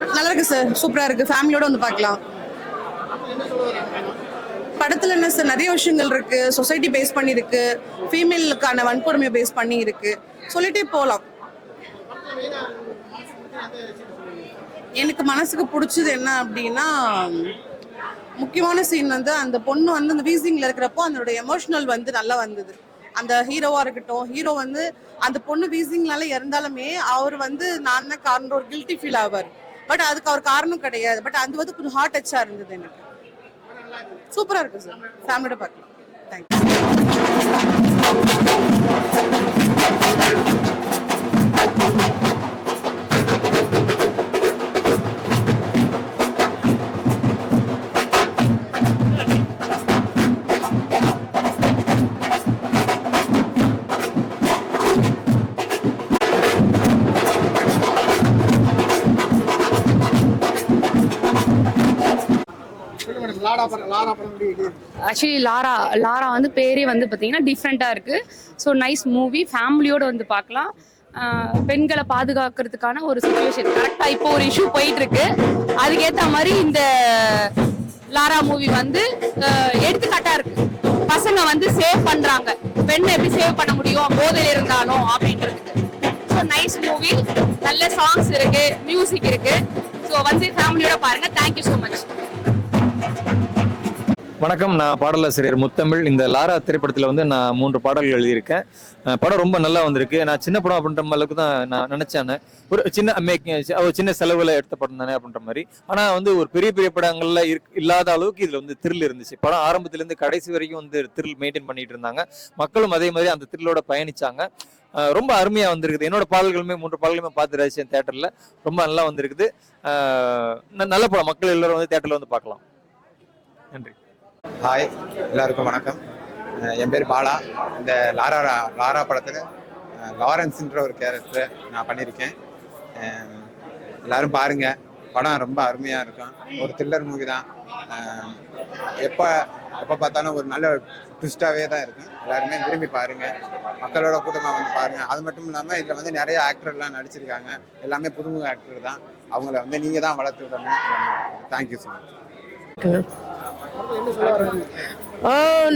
நல்லா இருக்கு சார் சூப்பரா இருக்கு ஃபேமிலியோட வந்து பார்க்கலாம் படத்துல என்ன சார் நிறைய விஷயங்கள் இருக்கு சொசைட்டி பேஸ் பண்ணி இருக்கு ஃபீமேலுக்கான வன்கொடுமையை பேஸ் பண்ணி இருக்கு சொல்லிட்டே போகலாம் எனக்கு மனசுக்கு பிடிச்சது என்ன அப்படின்னா முக்கியமான சீன் வந்து அந்த பொண்ணு வந்து அந்த வீசிங்ல இருக்கிறப்போ அதனுடைய எமோஷனல் வந்து நல்லா வந்தது. அந்த ஹீரோவா இருக்கட்டும் ஹீரோ வந்து அந்த பொண்ணு வீசிங்னால இறந்தாலுமே அவர் வந்து நான் தான் காரணம் ஒரு கில்ட்டி ஃபீல் ஆவார். பட் அதுக்கு அவர் காரணம் கிடையாது. பட் அது வந்து கொஞ்சம் ஹார்ட் டச்சா இருந்தது எனக்கு. சூப்பரா இருக்கு சார் ஃபேமிலியோட பார்க்கலாம். தேங்க்யூ ஆக்சுவலி லாரா லாரா வந்து பேரே வந்து பார்த்தீங்கன்னா டிஃப்ரெண்ட்டாக இருக்குது ஸோ நைஸ் மூவி ஃபேமிலியோடு வந்து பார்க்கலாம் பெண்களை பாதுகாக்கிறதுக்கான ஒரு சுச்சுவேஷன் கரெக்டாக இப்போ ஒரு இஷ்யூ போயிட்டு இருக்கு அதுக்கேற்ற மாதிரி இந்த லாரா மூவி வந்து எடுத்துக்காட்டாக இருக்குது இருக்கு. பசங்க வந்து சேவ் பண்ணுறாங்க பெண்ணை எப்படி சேவ் பண்ண முடியும்? போதையில் இருந்தாலும் அப்படின்றதுக்கு. ஸோ நைஸ் மூவி நல்ல சாங்ஸ் இருக்கு. மியூசிக் இருக்கு. ஸோ வந்து ஃபேமிலியோட பாருங்க. தேங்க்யூ ஸோ மச் வணக்கம். நான் பாடலாசிரியர் முத்தமிழ். இந்த லாரா திரைப்படத்தில் வந்து நான் மூன்று பாடல்கள் எழுதியிருக்கேன். படம் ரொம்ப நல்லா வந்திருக்கு. நான் சின்ன படம் அப்படின்ற அளவுக்கு தான் நான் நினச்சேன். ஒரு சின்ன மேக்கிங் ஒரு சின்ன செலவில் எடுத்த படம் தானே அப்படின்ற மாதிரி. ஆனால் வந்து ஒரு பெரிய பெரிய படங்கள்ல இருக்- இல்லாத அளவுக்கு இதில் வந்து த்ரில் இருந்துச்சு. படம் ஆரம்பத்துலேருந்து கடைசி வரைக்கும் வந்து த்ரில் மெயின்டைன் பண்ணிட்டு இருந்தாங்க. மக்களும் அதே மாதிரி அந்த த்ரில்லோட பயணிச்சாங்க. ரொம்ப அருமையாக வந்திருக்குது. என்னோட பாடல்களுமே மூன்று பாடல்களுமே பார்த்து ரசிச்சேன் தேட்டரில் ரொம்ப நல்லா வந்திருக்குது. ந- நல்ல படம். மக்கள் எல்லோரும் வந்து தேட்டரில் வந்து பார்க்கலாம். நன்றி. ஹாய் எல்லாருக்கும் வணக்கம். என் பேர் பாலா. இந்த லாரா லாரா படத்தில் லாரன்ஸுன்ற ஒரு கேரக்டர் நான் பண்ணியிருக்கேன் எல்லாரும் பாருங்க. படம் ரொம்ப அருமையாக இருக்கும். ஒரு த்ரில்லர் மூவி தான். எப்போ எப்போ பார்த்தாலும் ஒரு நல்ல ட்விஸ்டாகவே தான் இருக்கும். எல்லாருமே விரும்பி பாருங்கள் மக்களோட கூட்டமாக வந்து பாருங்கள் அது மட்டும் இல்லாமல் இதில் வந்து நிறைய ஆக்டர்லாம் நடிச்சிருக்காங்க. எல்லாமே புதுமுக ஆக்டர் தான். அவங்கள வந்து நீங்கள் தான் வளர்த்து விடணும் தேங்க்யூ ஸோ மச்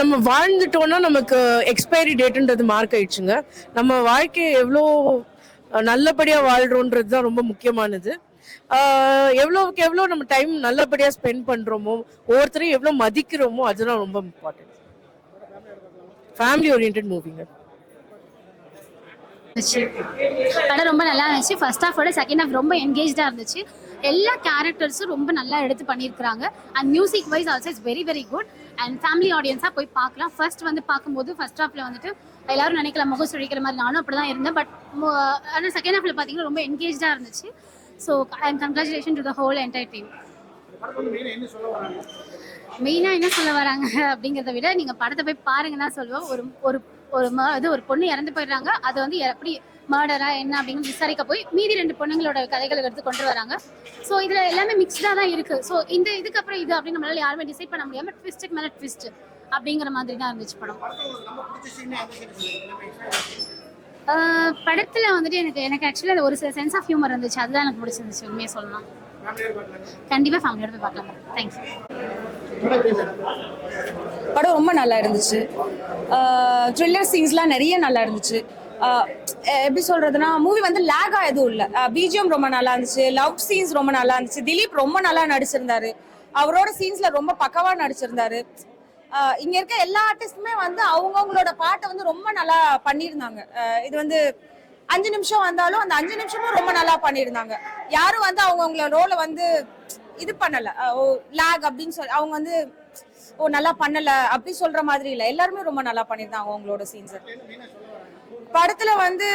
நம்ம வாழ்ந்துட்டோம்னா நமக்கு எக்ஸ்பைரி டேட்டுன்றது மார்க் ஆயிடுச்சுங்க. நம்ம வாழ்க்கையை எவ்வளோ நல்லபடியாக வாழ்கிறோன்றது தான் ரொம்ப முக்கியமானது. எவ்வளோவுக்கு எவ்வளோ நம்ம டைம் நல்லபடியாக ஸ்பெண்ட் பண்ணுறோமோ ஒவ்வொருத்தரையும் எவ்வளோ மதிக்கிறோமோ அதுதான் ரொம்ப இம்பார்ட்டன்ட் ஃபேமிலி ஓரியன்ட் மூவிங்க இருந்துச்சு. படம் ரொம்ப நல்லா இருந்துச்சு. ஃபர்ஸ்ட் ஹாஃபோட செகண்ட் ஹாஃப் ரொம்ப என்கேஜாக இருந்துச்சு. எல்லா கேரக்டர்ஸும் ரொம்ப நல்லா எடுத்து பண்ணியிருக்கிறாங்க. And music wise also it's very very good and family ஆடியன்ஸாக போய் பார்க்கலாம். ஃபர்ஸ்ட் வந்து பார்க்கும்போது ஃபர்ஸ்ட் ஹாஃபில் வந்துட்டு எல்லாரும் நினைக்கலாம் முகம் சுழிக்கிற மாதிரி நானும் அப்படி தான் இருந்தேன் பட் ஆனால் செகண்ட் ஹாஃபில் பார்த்தீங்கன்னா ரொம்ப என்கேஜாக இருந்துச்சு. So and congratulation to the whole entire team மெயினாக என்ன சொல்ல வராங்க அப்படிங்கிறத விட நீங்கள் படத்தை போய் பாருங்கன்னா சொல்லுவோம். ஒரு ஒரு ஒரு ம- இது ஒரு பொண்ணு இறந்து போயிடுறாங்க. அதை வந்து எப்படி மர்டரா என்ன அப்படின்னு விசாரிக்க போய் மீதி ரெண்டு பொண்ணுங்களோட கதைகளை எடுத்து கொண்டு வராங்க. ஸோ இதில் எல்லாமே மிக்ஸ்டாக தான் இருக்கு. ஸோ இந்த இதுக்கப்புறம் இது அப்படின்னு நம்மளால யாருமே டிசைட் பண்ண முடியாமல் ட்விஸ்ட்டுக்கு மேலே ட்விஸ்ட் அப்படிங்கிற மாதிரி தான் இருந்துச்சு படம். ஆஹ் படத்துல வந்துட்டு எனக்கு எனக்கு ஆக்சுவலாக ஒரு சில சென்ஸ் ஆஃப் ஹியூமர் இருந்துச்சு. அதுதான் எனக்கு பிடிச்சிருந்துச்சு உண்மையை சொல்லலாம். கண்டிப்பாக ஃபேமிலியோட போய் பார்க்கலாம் தேங்க்ஸ் படம் ரொம்ப நல்லா இருந்துச்சு. த்ரில்லர் சீன்ஸ்லாம் நிறைய நல்லா இருந்துச்சு. எப்படி சொல்றதுன்னா மூவி வந்து லேகா எதுவும் இல்லை. பிஜிஎம் ரொம்ப நல்லா இருந்துச்சு. லவ் சீன்ஸ் ரொம்ப நல்லா இருந்துச்சு. திலீப் ரொம்ப நல்லா நடிச்சிருந்தாரு. அவரோட சீன்ஸ்ல ரொம்ப பக்கவா நடிச்சிருந்தாரு. இங்க இருக்க எல்லா ஆர்டிஸ்டுமே வந்து அவங்கவுங்களோட பாட்டை வந்து ரொம்ப நல்லா பண்ணியிருந்தாங்க. இது வந்து அஞ்சு நிமிஷம் வந்தாலும் அந்த அஞ்சு நிமிஷமும் ரொம்ப நல்லா பண்ணியிருந்தாங்க. யாரும் வந்து அவங்கவுங்கள ரோலை வந்து இது பண்ணல. ஓ லேக் அப்படின்னு சொல்லி அவங்க வந்து ஓ நல்லா பண்ணல அப்படி சொல்ற மாதிரி இல்லை. எல்லாருமே ரொம்ப நல்லா பண்ணியிருந்தாங்க அவங்களோட சீன்ஸ் படத்துல வந்து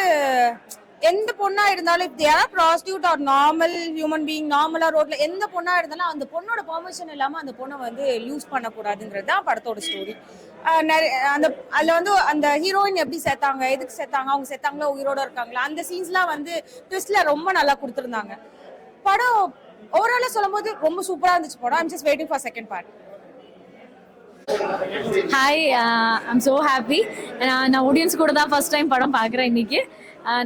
எந்த பொண்ணா இருந்தாலும் இப்போ யாராவது prostitute or normal human being நார்மலா ரோட்ல எந்த பொண்ணா இருந்தாலும் அந்த பொண்ணோட பெர்மிஷன் இல்லாம அந்த பொண்ணை வந்து யூஸ் பண்ணக்கூடாதுங்கிறது தான் படத்தோட ஸ்டோரி அந்த அதுல வந்து அந்த ஹீரோயின் எப்படி சேர்த்தாங்க எதுக்கு சேர்த்தாங்க அவங்க சேர்த்தாங்களா உயிரோட இருக்காங்களா அந்த சீன்ஸ்லாம் வந்து ட்விஸ்ட்ல ரொம்ப நல்லா கொடுத்துருந்தாங்க. படம் ஓவராலா சொல்லும்போது ரொம்ப சூப்பரா இருந்துச்சு படம். I'm just waiting for second part hi I'm so happy நான் ஆடியன்ஸ் கூட தான் ஃபர்ஸ்ட் டைம் படம் பார்க்குறேன் இன்னைக்கு.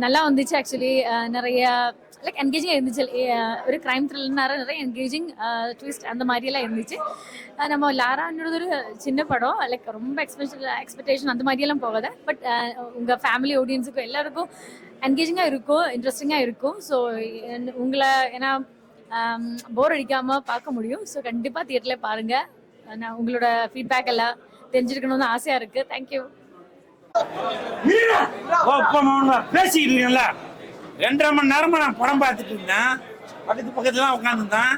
நல்லா வந்துச்சு ஆக்சுவலி நிறைய லைக் என்கேஜிங் இருந்துச்சு. ஒரு க்ரைம் த்ரில்னார நிறைய என்கேஜிங் ட்விஸ்ட் அந்த மாதிரியெல்லாம் இருந்துச்சு. நம்ம லாரான்றது ஒரு சின்ன படம். லைக் ரொம்ப எக்ஸ்பெக்ட் எக்ஸ்பெக்டேஷன் அந்த மாதிரியெல்லாம் போகாத பட் உங்கள் ஃபேமிலி ஆடியன்ஸுக்கும் எல்லாருக்கும் என்கேஜிங்காக இருக்கும் இன்ட்ரெஸ்டிங்காக இருக்கும். ஸோ உங்களை ஏன்னா போர் அடிக்காமல் பார்க்க முடியும். ஸோ கண்டிப்பாக தியேட்டரில் பாருங்கள் நான் உங்களோட ஃபீட்பேக் எல்லாம் தெரிஞ்சிருக்கணும்னு ஆசையாக இருக்குது தேங்க்யூ பேசிக்கிட்டு இருக்கேன்ல ரெண்டரை மணி நேரமா நான் படம் பார்த்துட்டு இருந்தேன். பக்கத்து பக்கத்துல தான் உட்காந்துருந்தேன்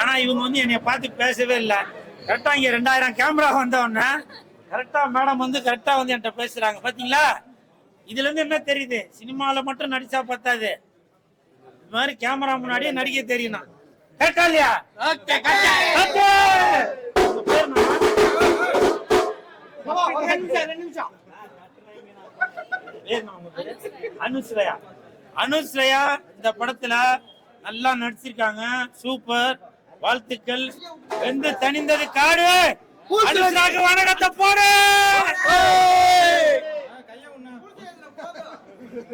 ஆனா இவங்க வந்து என்னைய பார்த்து பேசவே இல்லை. கரெக்டா இங்க ரெண்டாயிரம் கேமரா வந்த உடனே கரெக்டா மேடம் வந்து கரெக்டா வந்து என்கிட்ட பேசுறாங்க. பாத்தீங்களா? இதுல இருந்து என்ன தெரியுது? சினிமால மட்டும் நடிச்சா பத்தாது. இது மாதிரி கேமரா முன்னாடியே நடிக்க தெரியணும் கரெக்டா இல்லையா? ரெண்டு நிமிஷம் பேர் என்ன உங்க பேரு? அனுஸ்ரயா. அனுஸ்ரயா இந்த படத்துல நல்லா நடிச்சிருக்காங்க. சூப்பர். வாழ்த்துக்கள். வெந்து தணிந்தது காடு. அனுஸ்ராக்கு வணக்கத்தை போடு.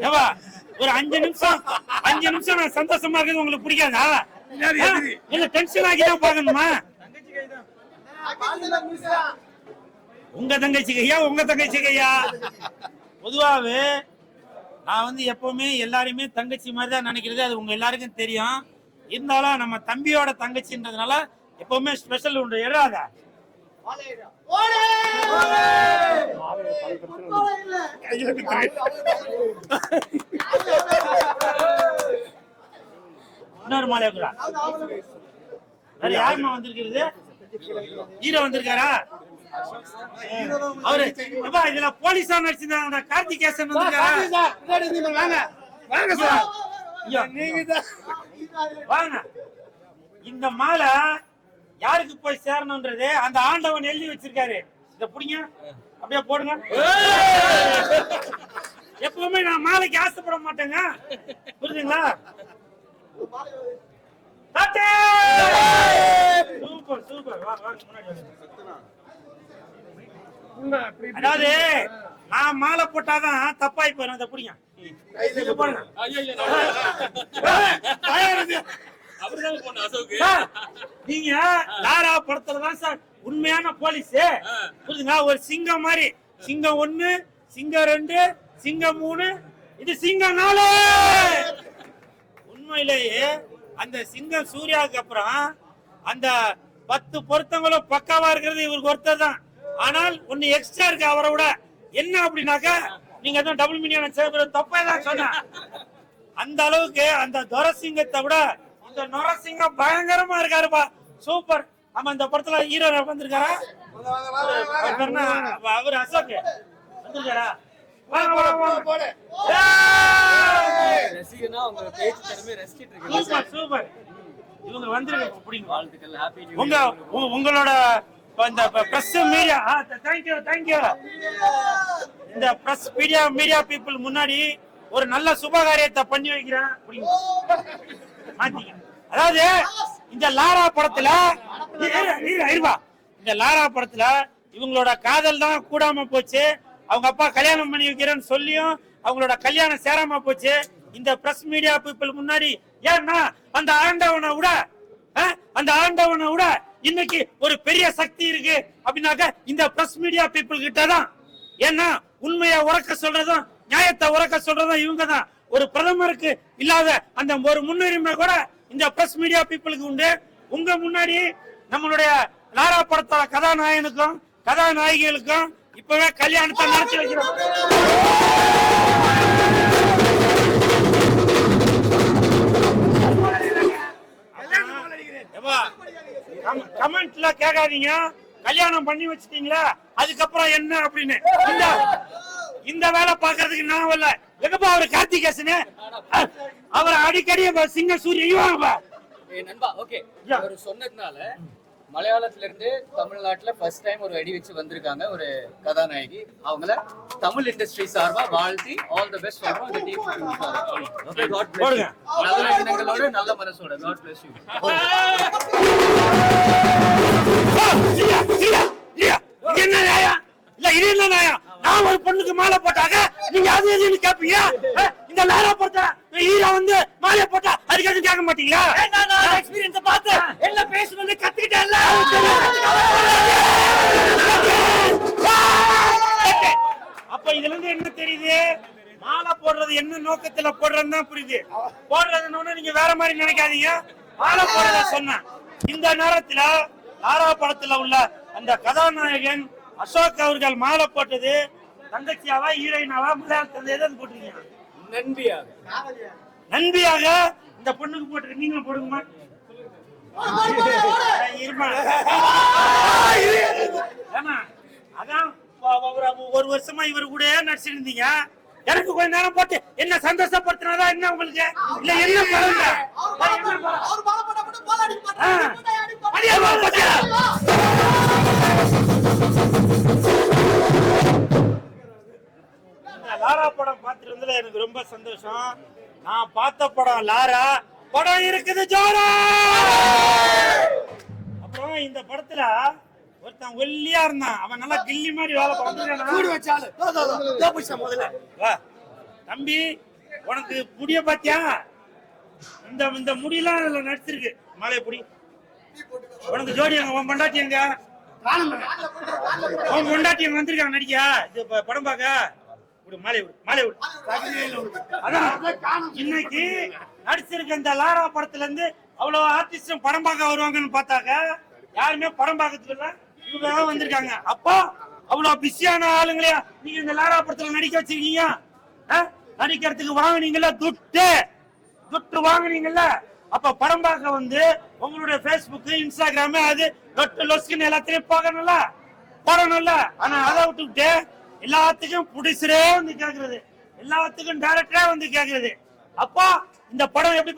ஏவா ஒரு அஞ்சு நிமிஷம் அஞ்சு நிமிஷம் நான் சந்தோஷமா இருக்கிறது உங்களுக்கு பிடிக்காதா? இல்ல டென்ஷன் ஆகி தான் பார்க்கணுமா உங்க தங்கச்சி கையா உங்க தங்கச்சி கையா? பொதுவாகவே நான் வந்து எப்பவுமே எல்லாரையுமே தங்கச்சி மாதிரி தான் நினைக்கிறது. அது உங்க எல்லாருக்கும் தெரியும். இருந்தாலும் நம்ம தம்பியோட தங்கச்சின்றதுனால எப்பவுமே ஸ்பெஷல் உண்டு எழாத இன்னொரு மாலையா கூட வேற யாருமா வந்திருக்கிறது? ஹீரோ வந்திருக்காரா? அவரு அப்பா இதுல போலீஸா நடிச்சிருந்தாங்க கார்த்திகேசன் வாங்க. வாங்க சார். நீங்க வாங்க. இந்த மாலை யாருக்கு போய் சேரணும்ன்றது அந்த ஆண்டவன் எழுதி வச்சிருக்காரு. இத புடிங்க. அப்படியே போடுங்க. எப்பவுமே நான் மாலைக்கு ஆசைப்பட மாட்டேங்க. புரியுதுங்களா? தாத்தே! Super super. வாங்க வாங்க முன்னாடி அதாவது நான் மாலை போட்டாதான் தப்பாய் போயிடும் அதை புடிங்க நீங்க லாரா படத்துல தான் சார் உண்மையான போலீஸ். புரியுதுங்களா ஒரு சிங்கம் மாதிரி. சிங்கம் ஒண்ணு சிங்கம் ரெண்டு சிங்கம் மூணு. இது சிங்கம் நாலு. உண்மையிலேயே அந்த சிங்கம் சூர்யாவுக்கு அப்புறம் அந்த பத்து பொருத்தங்களும் பக்காவா இருக்கிறது இவருக்கு ஒருத்தர் தான். ஆனால் ஒண்ணு எக்ஸ்ட்ரா இருக்கு அவரை விட என்ன அப்படின்னாக்கா நீங்க தான் டபுள் மினியான சேர்க்கிற தப்பா தான் சொன்னேன் அந்த அளவுக்கு அந்த துரசிங்கத்தை விட இந்த நொரசிங்கம் பயங்கரமா இருக்காருப்பா. சூப்பர் ஆமா இந்த படத்துல ஹீரோ வந்திருக்காரா? அவர் அசோக். வந்திருக்காரா? உங்களோட இந்த press media thank you thank you இந்த பிரஸ் மீடியா மீடியா பீப்புள் முன்னாடி ஒரு நல்ல சுபகாரியத்தை பண்ணி வைக்கிறேன் பிடிங்க அதாவது இந்த லாரா படத்துல இந்த லாரா படத்துல இவங்களோட காதல் தான் கூடாம போச்சு. அவங்க அப்பா கல்யாணம் பண்ணி வைக்கிறேன்னு சொல்லியும் அவங்களோட கல்யாணம் சேராம போச்சு. இந்த பிரஸ் மீடியா பீப்புள் முன்னாடி ஏன்னா அந்த ஆண்டவனை விட அந்த ஆண்டவனை விட இன்னைக்கு ஒரு பெரிய சக்தி இருக்கு அப்படின்னாக்க இந்த பிரஸ் மீடியா பீப்புள் கிட்ட தான் ஏன்னா உண்மையை உறக்க சொல்றதும் நியாயத்தை உறக்க சொல்றதும் இவங்க தான் ஒரு பிரதமருக்கு இல்லாத அந்த ஒரு முன்னுரிமை கூட இந்த பிரஸ் மீடியா பீப்புளுக்கு உண்டு. உங்க முன்னாடி நம்மளுடைய லாரா படத்தோட கதாநாயகனுக்கும் கதாநாயகிகளுக்கும் இப்பவே கல்யாணத்தை நடத்தி வைக்கிறோம். கமெண்ட்ல கேட்காதீங்க. கல்யாணம் பண்ணி வச்சிட்டீங்களா? அதுக்கப்புறம் என்ன அப்படின்னு. இந்த இந்த வேலை பாக்குறதுக்கு நான் வரல. எங்கப்பா அவரு கார்த்திகேசனு அவர் அடிக்கடி சிங்க சூரிய இவாங்கப்பா ஏய் நண்பா ஓகே. அவர் சொன்னதுனால மலையாளத்துல இருந்து தமிழ்நாட்டுல ஃபர்ஸ்ட் டைம் ஒரு வெடி வச்சு வந்திருக்காங்க ஒரு கதாநாயகி. அவங்கள தமிழ் இண்டஸ்ட்ரி சார்பா வாழ்த்தி ஆல் தி பெஸ்ட் சொல்றோம் இந்த டீம். நல்ல எண்ணங்களோட நல்ல மனசோட. காட் பிளஸ் யூ பொண்ணுக்கு மாலை போட்டாங்க நீங்க அது எதுன்னு கேப்பீங்க? இந்த லாரா பொறுத்த ஹீரோ வந்து மாலை போட்டா அதுக்கு கேட்க மாட்டீங்களா? எக்ஸ்பீரியன்ஸ் பார்த்து என்ன பேசணும்னு கத்துக்கிட்டேன்ல. அப்ப இதுல இருந்து என்ன தெரியுது? மாலை போடுறது என்ன நோக்கத்துல போடுறதுன்னு தான் புரியுது. போடுறதுன்னு நீங்க வேற மாதிரி நினைக்காதீங்க. மாலை போடுறத சொன்னேன். இந்த நேரத்துல லாரா படத்துல உள்ள அந்த கதாநாயகன் அசோக் அவர்கள் மாலை போட்டது தங்கச்சியாவா ஹீரோயினாவா மலையாளத்துல எதாவது போட்டிருக்கீங்க. நன்றியாக. இந்த பொண்ணுக்கு போட்டு நீங்களும் போடுங்கம்மா. அதான் ஒரு- வருஷமா இவர் கூட நடிச்சிருந்தீங்க. எனக்கு கொஞ்ச நேரம் போட்டு என்ன சந்தோஷப்படுத்தினதா என்ன உங்களுக்கு? இல்ல என்ன பலங்க லாரா படம் பார்த்திருந்ததுல எனக்கு ரொம்ப சந்தோஷம். நான் பார்த்த படம் லாரா படம் இருக்குது ஜோரா! அப்புறம் இந்த படத்துல ஒருத்தன் ஒல்லியா இருந்தான். அவன் நல்லா கில்லி மாதிரி வேலை பார்த்துருக்கான் முதல்ல. வா. தம்பி உனக்கு முடிய பாத்தியா? இந்த இந்த முடியெல்லாம் அதுல நடிச்சிருக்கு. மாலைய புடி. உனக்கு ஜோடி அங்க உன் பொண்டாட்டி எங்க? உன் பொண்டாட்டி அங்க வந்திருக்காங்க நடிக்கா. இது படம் பார்க்க. விடு மாலை விடு மாலை விடு. இன்னைக்கு நடிச்சிருக்க இந்த லாரா படத்துல இருந்து அவ்வளவு ஆர்டிஸ்டும் படம் பார்க்க வருவாங்கன்னு பார்த்தாக்க யாருமே படம் பார்க்கறதுக்கு இல்ல இவங்க வந்திருக்காங்க. அப்போ அவ்வளவு பிஸியான ஆளுங்களையா நீங்க இந்த லாரா படத்துல நடிக்க வச்சிருக்கீங்க? நடிக்கிறதுக்கு வாங்குனீங்கல்ல துட்டு. துட்டு வாங்குனீங்கல்ல. அப்ப படம் பார்க்க வந்து உங்களுடைய பேஸ்புக் இன்ஸ்டாகிராம் அது லொட்டு லொஸ்கின்னு எல்லாத்தையும் பார்க்கணும்ல? போடணும்ல? ஆனா அதை விட்டுக்கிட்டு எல்லாத்துக்கும் புடிசரே வந்து கேக்குறது. எல்லாத்துக்கும் டைரக்டரே வந்து கேக்குறது. அப்போ இந்த படம் எப்படி